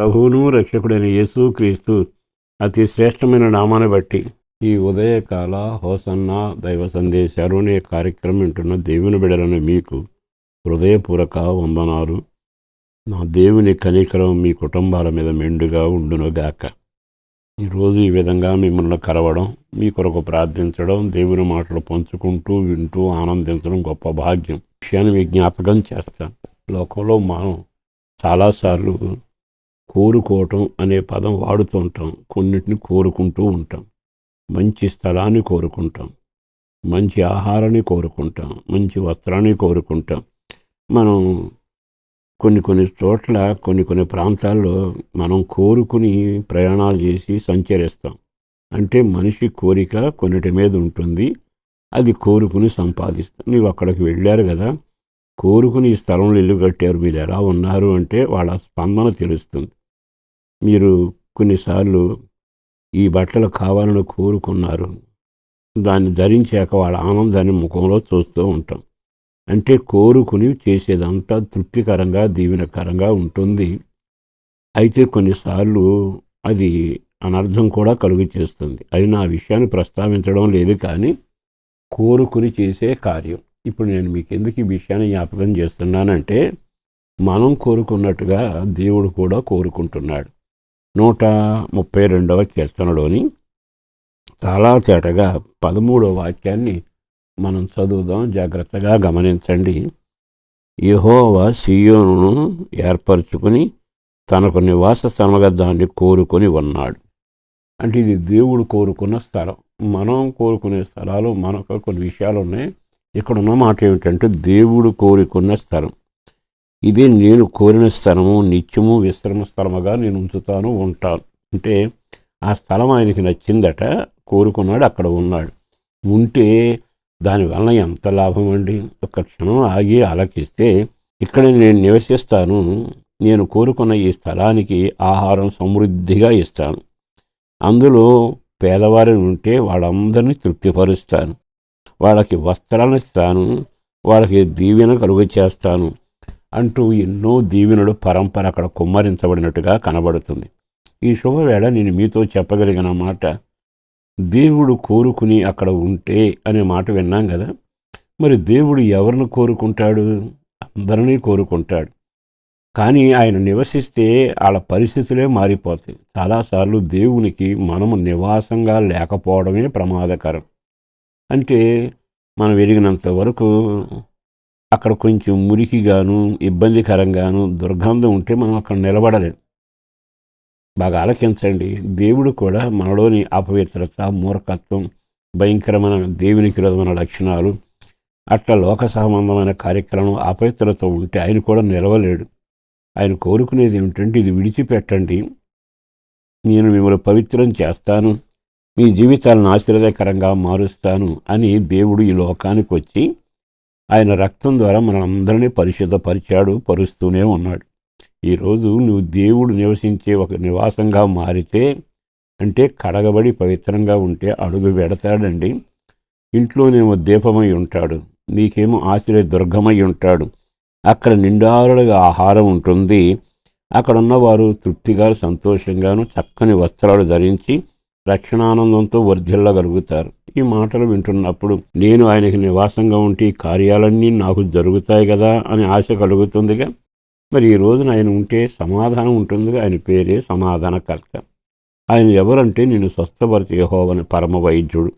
ప్రభువును రక్షకుడైన యేసు క్రీస్తు అతి శ్రేష్టమైన నామాన్ని బట్టి ఈ ఉదయకాల హోసన్న దైవ సందేశాలు అనే కార్యక్రమం వింటున్న దేవుని బిడలను మీకు హృదయపూర్వక వందనాలు. నా దేవుని కనికరం మీ కుటుంబాల మీద మెండుగా ఉండునుగాక. ఈరోజు ఈ విధంగా మిమ్మల్ని కలవడం మీ కొరకు ప్రార్థించడం దేవుని మాటలు పంచుకుంటూ వింటూ ఆనందించడం గొప్ప భాగ్యం. విషయాన్ని మీ జ్ఞాపకం చేస్తాను. లోకంలో మనం చాలాసార్లు కోరుకోవటం అనే పదం వాడుతూ ఉంటాం. కొన్నిటిని కోరుకుంటూ ఉంటాం. మంచి స్థలాన్ని కోరుకుంటాం. మంచి ఆహారాన్ని కోరుకుంటాం. మంచి వస్త్రాన్ని కోరుకుంటాం. మనం కొన్ని కొన్ని చోట్ల కొన్ని కొన్ని ప్రాంతాల్లో మనం కోరుకుని ప్రయాణాలు చేసి సంచరిస్తాం. అంటే మనిషి కోరిక కొన్నిటి మీద ఉంటుంది. అది కోరుకుని సంపాదిస్తాం. నీవు అక్కడికి వెళ్ళారు కదా కోరుకుని ఈ స్థలంలో ఇల్లు కట్టారు. మీరు ఎలా ఉన్నారు అంటే వాళ్ళ స్పందన తెలుస్తుంది. మీరు కొన్నిసార్లు ఈ బట్టలు కావాలని కోరుకున్నారు. దాన్ని ధరించాక వాళ్ళ ఆనందాన్ని ముఖంలో చూస్తూ ఉంటాం. అంటే కోరుకుని చేసేదంతా తృప్తికరంగా దీవెనకరంగా ఉంటుంది. అయితే కొన్నిసార్లు అది అనర్థం కూడా కలుగు చేస్తుంది అయినా ఆ విషయాన్ని ప్రస్తావించడం లేదు కానీ కోరుకుని చేసే కార్యం. ఇప్పుడు నేను మీకు ఎందుకు ఈ విషయాన్ని జ్ఞాపకం చేస్తున్నానంటే మనం కోరుకున్నట్టుగా దేవుడు కూడా కోరుకుంటున్నాడు. నూట ముప్పై రెండవ కీర్తనలోని చాలా తేటగా పదమూడవ వాక్యాన్ని మనం చదువుదాం. జాగ్రత్తగా గమనించండి. యహోవ సియోను ఏర్పరచుకుని తనకు నివాస స్థలముగా దాన్ని కోరుకొని ఉన్నాడు. అంటే ఇది దేవుడు కోరుకున్న స్థలం. మనం కోరుకునే స్థలాలు మనకు కొన్ని విషయాలు ఉన్నాయి. ఇక్కడ ఉన్న మాట ఏమిటంటే దేవుడు కోరుకున్న స్థలం. ఇది నేను కోరిన స్థలము నిత్యము విశ్రమ స్థలముగా నేను ఉంచుతాను ఉంటాను. అంటే ఆ స్థలం ఆయనకి నచ్చిందట కోరుకున్నాడు అక్కడ ఉన్నాడు. ఉంటే దానివల్ల ఎంత లాభం అండి? ఒక క్షణం ఆగి ఆలకిస్తే ఇక్కడ నేను నివసిస్తాను నేను కోరుకున్న ఈ స్థలానికి ఆహారం సమృద్ధిగా ఇస్తాను. అందులో పేదవారిని ఉంటే వాళ్ళందరినీ తృప్తిపరుస్తాను. వాళ్ళకి వస్త్రాలను ఇస్తాను వాళ్ళకి దీవెన కలుగ చేస్తాను అంటూ ఎన్నో దీవెనలు పరంపర అక్కడ కుమ్మరించబడినట్టుగా కనబడుతుంది. ఈ శుభవేళ నేను మీతో చెప్పగలిగిన మాట దేవుడు కోరుకుని అక్కడ ఉంటే అనే మాట విన్నాం కదా. మరి దేవుడు ఎవరిని కోరుకుంటాడు? అందరినీ కోరుకుంటాడు. కానీ ఆయన నివసిస్తే వాళ్ళ పరిస్థితులే మారిపోతాయి. చాలాసార్లు దేవునికి మనము నివాసంగా లేకపోవడమే ప్రమాదకరం. అంటే మనం ఎరిగినంత వరకు అక్కడ కొంచెం మురికిగాను ఇబ్బందికరంగాను దుర్గంధం ఉంటే మనం అక్కడ నిలబడలేం. బాగా ఆలకించండి. దేవుడు కూడా మనలోని అపవిత్రత మూర్ఖత్వం భయంకరమైన దేవునికి విరోధమైన లక్షణాలు అట్లా లోక సంబంధమైన కార్యక్రమం అపవిత్రత ఉంటే ఆయన కూడా నిలవలేడు. ఆయన కోరుకునేది ఏమిటంటే ఇది విడిచిపెట్టండి. నేను మిమ్మల్ని పవిత్రం చేస్తాను. మీ జీవితాలను ఆశీర్వదకరంగా మారుస్తాను అని దేవుడు ఈ లోకానికి వచ్చి ఆయన రక్తం ద్వారా మనందరినీ పరిశుద్ధపరిచాడు పరుస్తూనే ఉన్నాడు. ఈరోజు నువ్వు దేవుడు నివసించే ఒక నివాసంగా మారితే అంటే కడగబడి పవిత్రంగా ఉంటే అడుగు పెడతాడండి ఇంట్లోనేమో దీపమై ఉంటాడు. నీకేమో ఆశ్రయ దుర్గమై ఉంటాడు. అక్కడ నిండారుడుగా ఆహారం ఉంటుంది. అక్కడ ఉన్నవారు తృప్తిగా సంతోషంగాను చక్కని వస్త్రాలు ధరించి రక్షణానందంతో వర్ధిల్లగలుగుతారు. ఈ మాటలు వింటున్నప్పుడు నేను ఆయనకి నివాసంగా ఉంటే ఈ కార్యాలన్నీ నాకు జరుగుతాయి కదా అని ఆశ కలుగుతుందిగా. మరి ఈ రోజున ఆయన ఉంటే సమాధానం ఉంటుందిగా. ఆయన పేరే సమాధానకర్త. ఆయన ఎవరంటే నేను స్వస్థపరిచి యహోవని పరమ వైద్యుడు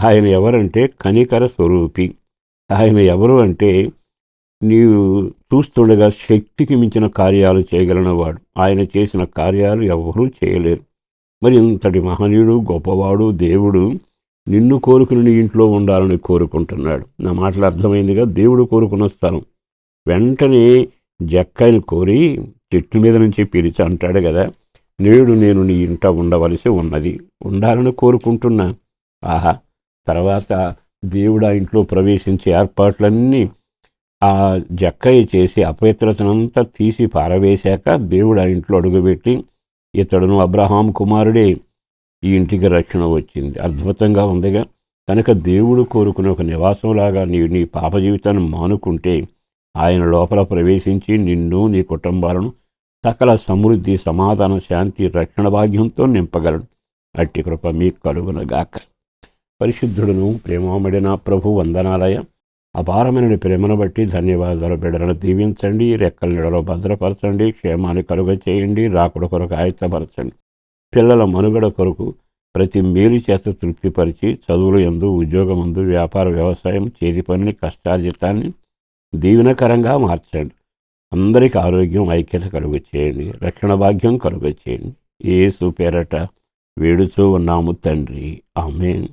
ఆయన ఎవరంటే కనికర స్వరూపి. ఆయన ఎవరు అంటే నీవు చూస్తుండగా శక్తికి మించిన కార్యాలు చేయగలనవాడు ఆయన చేసిన కార్యాలు ఎవరూ చేయలేరు. మరి ఇంతటి మహనీయుడు గొప్పవాడు దేవుడు నిన్ను కోరుకుని నీ ఇంట్లో ఉండాలని కోరుకుంటున్నాడు. నా మాటలు అర్థమైందిగా దేవుడు కోరుకున్న స్థలం. వెంటనే జక్కని కోరి చెట్టు మీద నుంచి పిలిచి అంటాడు కదా నేడు నేను నీ ఇంట ఉండవలసి ఉన్నది. ఉండాలని కోరుకుంటున్నా. ఆహా! తర్వాత దేవుడు ఆ ఇంట్లో ప్రవేశించే ఏర్పాట్లన్నీ ఆ జక్కయ్య చేసి అపవిత్రతనంతా తీసి పారవేశాక దేవుడు ఆ ఇంట్లో అడుగుపెట్టి ఇతడును అబ్రహాం కుమారుడే. ఈ ఇంటికి రక్షణ వచ్చింది. అద్భుతంగా ఉందిగా. కనుక దేవుడు కోరుకునే ఒక నివాసంలాగా నీ నీ పాప జీవితాన్ని మానుకుంటే ఆయన లోపల ప్రవేశించి నిన్ను నీ కుటుంబాలను సకల సమృద్ధి సమాధాన శాంతి రక్షణ భాగ్యంతో నింపగలడు. అట్టి కృప మీకు కలుగునగాక. పరిశుద్ధుడును ప్రేమమడిన ప్రభు వందనాలయ. అపారమైన ప్రేమను బట్టి ధన్యవాదాలు బిడ్డలను దీవించండి రెక్కల నీడలో భద్రపరచండి క్షేమాన్ని కలుగ చేయండి రాకుడు కొరకు ఆయత్తపరచండి. పిల్లల మనుగడ కొరకు ప్రతి మేలు చేత తృప్తిపరిచి చదువులు ఎందు ఉద్యోగమందు వ్యాపార వ్యవసాయం చేతి పనిని కష్టార్జితాన్ని దీవెనకరంగా మార్చండి. అందరికీ ఆరోగ్యం ఐక్యత కలుగు చేయండి రక్షణ భాగ్యం కలుగు చేయండి. ఏసు పేరట వేడుచూ ఉన్నాము తండ్రి. ఆమెన్.